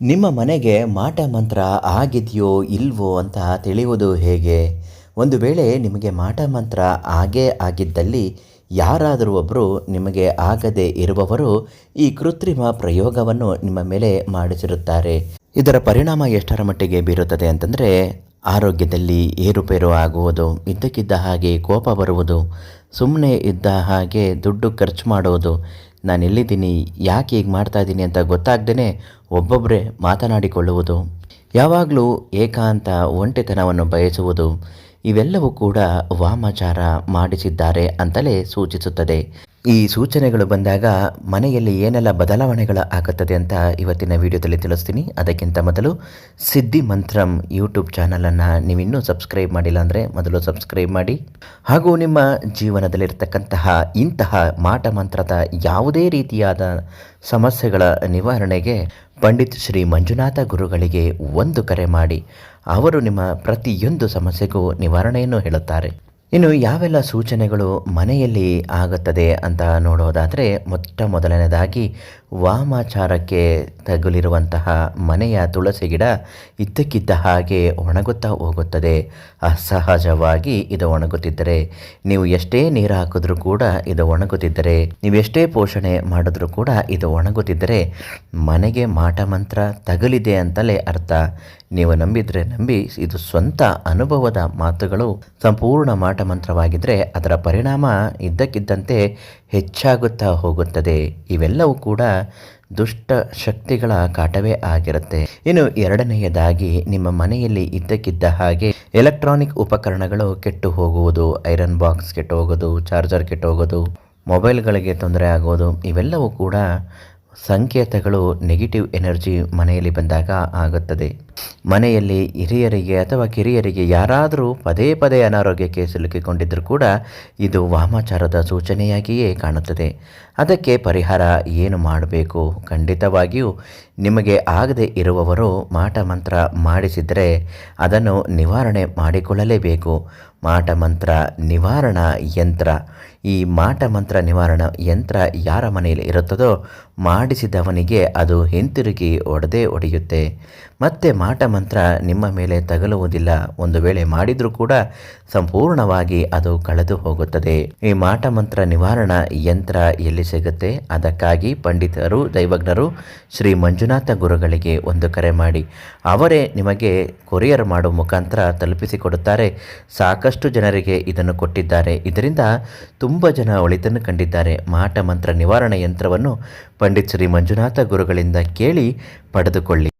ನಿಮ್ಮ ಮನೆಗೆ ಮಾಟ ಮಂತ್ರ ಆಗಿದೆಯೋ ಇಲ್ವೋ ಅಂತ ತಿಳಿಯುವುದು ಹೇಗೆ? ಒಂದು ವೇಳೆ ನಿಮಗೆ ಮಾಟ ಮಂತ್ರ ಆಗೇ ಆಗಿದ್ದಲ್ಲಿ ಯಾರಾದರೂ ಒಬ್ಬರು ನಿಮಗೆ ಆಗದೆ ಇರುವವರು ಈ ಕೃತ್ರಿಮ ಪ್ರಯೋಗವನ್ನು ನಿಮ್ಮ ಮೇಲೆ ಮಾಡಿಸಿರುತ್ತಾರೆ. ಇದರ ಪರಿಣಾಮ ಎಷ್ಟರ ಮಟ್ಟಿಗೆ ಬೀರುತ್ತದೆ ಅಂತಂದರೆ ಆರೋಗ್ಯದಲ್ಲಿ ಏರುಪೇರು ಆಗುವುದು, ಇದ್ದಕ್ಕಿದ್ದ ಹಾಗೆ ಕೋಪ ಬರುವುದು ಸುಮ್ಮನೆ ಇದ್ದ ಹಾಗೆ ದುಡ್ಡು ಖರ್ಚು ಮಾಡುವುದು ನಾನು ಎಲ್ಲಿದ್ದೀನಿ, ಯಾಕೆ ಹೀಗೆ ಮಾಡ್ತಾ ಇದ್ದೀನಿ ಅಂತ ಗೊತ್ತಾಗ್ದೇ ಒಬ್ಬೊಬ್ಬರೇ ಮಾತನಾಡಿಕೊಳ್ಳುವುದು. ಯಾವಾಗಲೂ ಏಕಾಂತ ಒಂಟಿತನವನ್ನು ಬಯಸುವುದು. ಇವೆಲ್ಲವೂ ಕೂಡ ವಾಮಾಚಾರ ಮಾಡಿಸಿದ್ದಾರೆ ಅಂತಲೇ ಸೂಚಿಸುತ್ತದೆ. ಈ ಸೂಚನೆಗಳು ಬಂದಾಗ ಮನೆಯಲ್ಲಿ ಏನೆಲ್ಲ ಬದಲಾವಣೆಗಳು ಆಗುತ್ತದೆ ಅಂತ ಇವತ್ತಿನ ವಿಡಿಯೋದಲ್ಲಿ ತಿಳಿಸ್ತೀನಿ. ಅದಕ್ಕಿಂತ ಮೊದಲು ಸಿದ್ಧಿ ಮಂತ್ರಂ ಯೂಟ್ಯೂಬ್ ಚಾನಲನ್ನು ನೀವಿನ್ನೂ ಸಬ್ಸ್ಕ್ರೈಬ್ ಮಾಡಿಲ್ಲ ಅಂದರೆ ಮೊದಲು ಸಬ್ಸ್ಕ್ರೈಬ್ ಮಾಡಿ. ಹಾಗೂ ನಿಮ್ಮ ಜೀವನದಲ್ಲಿರ್ತಕ್ಕಂತಹ ಇಂತಹ ಮಾಟ ಮಂತ್ರದ ಯಾವುದೇ ರೀತಿಯಾದ ಸಮಸ್ಯೆಗಳ ನಿವಾರಣೆಗೆ ಪಂಡಿತ್ ಶ್ರೀ ಮಂಜುನಾಥ ಗುರುಗಳಿಗೆ ಒಂದು ಕರೆ ಮಾಡಿ. ಅವರು ನಿಮ್ಮ ಪ್ರತಿಯೊಂದು ಸಮಸ್ಯೆಗೂ ನಿವಾರಣೆಯನ್ನು ಹೇಳುತ್ತಾರೆ. ಇನ್ನು ಯಾವೆಲ್ಲ ಸೂಚನೆಗಳು ಮನೆಯಲ್ಲಿ ಆಗುತ್ತದೆ ಅಂತ ನೋಡೋದಾದರೆ ಮೊಟ್ಟ ಮೊದಲನೇದಾಗಿ ವಾಮಾಚಾರಕ್ಕೆ ತಗುಲಿರುವಂತಹ ಮನೆಯ ತುಳಸಿ ಗಿಡ ಇದ್ದಕ್ಕಿದ್ದ ಹಾಗೆ ಒಣಗುತ್ತಾ ಹೋಗುತ್ತದೆ. ಅಸಹಜವಾಗಿ ಇದು ಒಣಗುತ್ತಿದ್ದರೆ ನೀವು ಎಷ್ಟೇ ನೀರು ಹಾಕಿದ್ರೂ ಕೂಡ ಇದು ಒಣಗುತ್ತಿದ್ದರೆ, ನೀವು ಎಷ್ಟೇ ಪೋಷಣೆ ಮಾಡಿದ್ರೂ ಕೂಡ ಇದು ಒಣಗುತ್ತಿದ್ದರೆ ಮನೆಗೆ ಮಾಟ ಮಂತ್ರ ತಗುಲಿದೆ ಅಂತಲೇ ಅರ್ಥ. ನೀವು ನಂಬಿದರೆ ನಂಬಿ, ಇದು ಸ್ವಂತ ಅನುಭವದ ಮಾತುಗಳು, ಸಂಪೂರ್ಣ ಮಾಟ ಮಂತ್ರವಾಗಿದ್ದರೆ ಅದರ ಪರಿಣಾಮ ಇದ್ದಕ್ಕಿದ್ದಂತೆ ಹೆಚ್ಚಾಗುತ್ತಾ ಹೋಗುತ್ತದೆ. ಇವೆಲ್ಲವೂ ಕೂಡ ದುಷ್ಟ ಶಕ್ತಿಗಳ ಕಾಟವೇ ಆಗಿರುತ್ತೆ. ಇನ್ನು ಎರಡನೆಯದಾಗಿ, ನಿಮ್ಮ ಮನೆಯಲ್ಲಿ ಇದ್ದಕ್ಕಿದ್ದ ಹಾಗೆ ಎಲೆಕ್ಟ್ರಾನಿಕ್ ಉಪಕರಣಗಳು ಕೆಟ್ಟು ಹೋಗುವುದು, ಐರನ್ ಬಾಕ್ಸ್ ಕೆಟ್ಟು ಹೋಗೋದು, ಚಾರ್ಜರ್ ಕೆಟ್ಟು ಹೋಗೋದು, ಮೊಬೈಲ್ಗಳಿಗೆ ತೊಂದರೆ ಆಗೋದು, ಇವೆಲ್ಲವೂ ಕೂಡ ಸಂಕೇತಗಳು ನೆಗೆಟಿವ್ ಎನರ್ಜಿ ಮನೆಯಲ್ಲಿ ಬಂದಾಗ ಆಗುತ್ತದೆ. ಮನೆಯಲ್ಲಿ ಹಿರಿಯರಿಗೆ ಅಥವಾ ಕಿರಿಯರಿಗೆ ಯಾರಾದರೂ ಪದೇ ಪದೇ ಅನಾರೋಗ್ಯಕ್ಕೆ ಸಿಲುಕಿಕೊಂಡಿದ್ದರೂ ಕೂಡ ಇದು ವಾಮಾಚಾರದ ಸೂಚನೆಯಾಗಿಯೇ ಕಾಣುತ್ತದೆ. ಅದಕ್ಕೆ ಪರಿಹಾರ ಏನು ಮಾಡಬೇಕು? ಖಂಡಿತವಾಗಿಯೂ ನಿಮಗೆ ಆಗದೆ ಇರುವವರು ಮಾಟ ಮಂತ್ರ ಮಾಡಿಸಿದರೆ ಅದನ್ನು ನಿವಾರಣೆ ಮಾಡಿಕೊಳ್ಳಲೇಬೇಕು. ಮಾಟ ಮಂತ್ರ ನಿವಾರಣಾ ಯಂತ್ರ. ಈ ಮಾಟ ಮಂತ್ರ ನಿವಾರಣಾ ಯಂತ್ರ ಯಾರ ಮನೆಯಲ್ಲಿ ಇರುತ್ತದೋ ಮಾಡಿಸಿದವನಿಗೆ ಅದು ಹಿಂತಿರುಗಿ ಒಡೆದೇ ಒಡೆಯುತ್ತೆ. ಮತ್ತೆ ಮಾಟ ಮಂತ್ರ ನಿಮ್ಮ ಮೇಲೆ ತಗಲುವುದಿಲ್ಲ. ಒಂದು ವೇಳೆ ಮಾಡಿದರೂ ಕೂಡ ಸಂಪೂರ್ಣವಾಗಿ ಅದು ಕಳೆದು ಹೋಗುತ್ತದೆ. ಈ ಮಾಟ ಮಂತ್ರ ನಿವಾರಣಾ ಯಂತ್ರ ಎಲ್ಲಿ ಸಿಗುತ್ತೆ? ಅದಕ್ಕಾಗಿ ಪಂಡಿತರು, ದೈವಜ್ಞರು, ಶ್ರೀ ಮಂಜುನಾಥ ಗುರುಗಳಿಗೆ ಒಂದು ಕರೆ ಮಾಡಿ. ಅವರೇ ನಿಮಗೆ ಕೊರಿಯರ್ ಮಾಡುವ ಮುಖಾಂತರ ತಲುಪಿಸಿಕೊಡುತ್ತಾರೆ ಸಾಕಷ್ಟು ಜನರಿಗೆ ಇದನ್ನು ಕೊಟ್ಟಿದ್ದಾರೆ. ಇದರಿಂದ ತುಂಬ ಜನ ಒಳಿತನ್ನು ಕಂಡಿದ್ದಾರೆ. ಮಾಟ ಮಂತ್ರ ನಿವಾರಣೆ ಯಂತ್ರವನ್ನು ಪಂಡಿತ್ ಶ್ರೀ ಮಂಜುನಾಥ ಗುರುಗಳಿಂದ ಕೇಳಿ ಪಡೆದುಕೊಳ್ಳಿ.